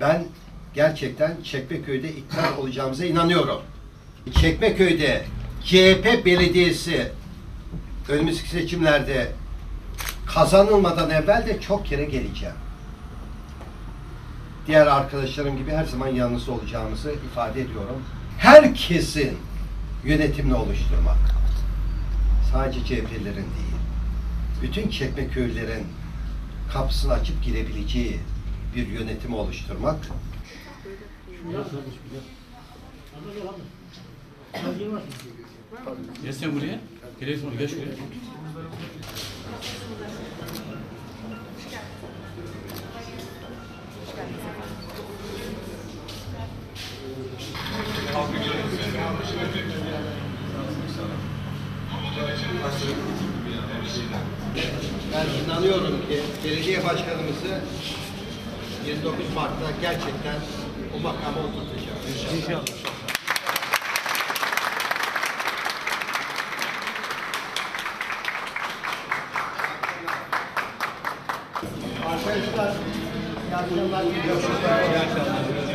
Ben gerçekten Çekmeköy'de iktidar olacağımıza inanıyorum. Çekmeköy'de CHP belediyesi önümüzdeki seçimlerde kazanılmadan evvel de çok kere geleceğim. Diğer arkadaşlarım gibi her zaman yanınızda olacağımızı ifade ediyorum. Herkesin yönetimini oluşturmak. Sadece CHP'lerin değil. Bütün Çekmeköy'lerin kapısını açıp girebileceği bir yönetimi oluşturmak. Gel sen buraya. Gel sonra gel Ben inanıyorum ki belediye başkanımızı 29 Mart'ta gerçekten o makama oturtacağız. İnşallah. Arkadaşlar, iyi akşamlar. İyi akşamlar.